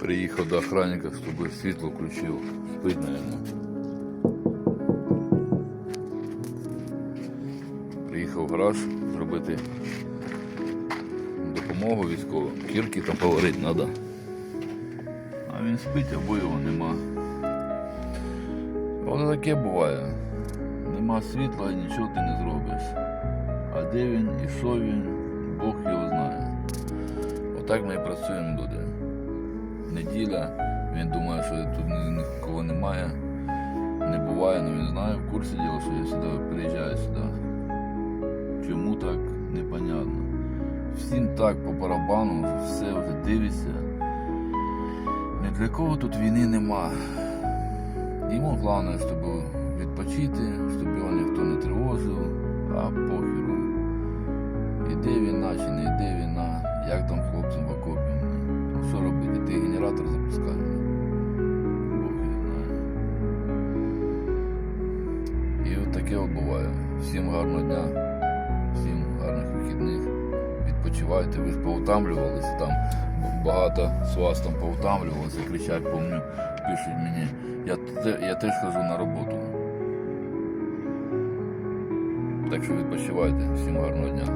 Приїхав до охранника, щоб світло включив. Спить, мабуть. Приїхав в гараж зробити допомогу військовим. Кірки там поварити треба. А він спить, або його нема. Воно таке буває. Нема світла і нічого ти не зробиш. А де він і що він, Бог його знає. Отак ми і працюємо люди. Неділя, він думає, що тут нікого немає, не буває, але він знає в курсі діла, що я сюди приїжджаю сюди. Чому так, непонятно. Всім так по барабану, все вже дивиться. Ні для кого тут війни нема. Йому головне, щоб відпочити, щоб його ніхто не тривожив, а похеру. Іде війна чи не йде війна, його знає. І от таке от буває. Всім гарного дня, всім гарних вихідних. Відпочивайте, ви ж поутамлювалися там. Багато з вас там поутамлювалися, кричать, помню, пишуть мені. Я, я теж хожу на роботу. Так що відпочивайте. Всім гарного дня.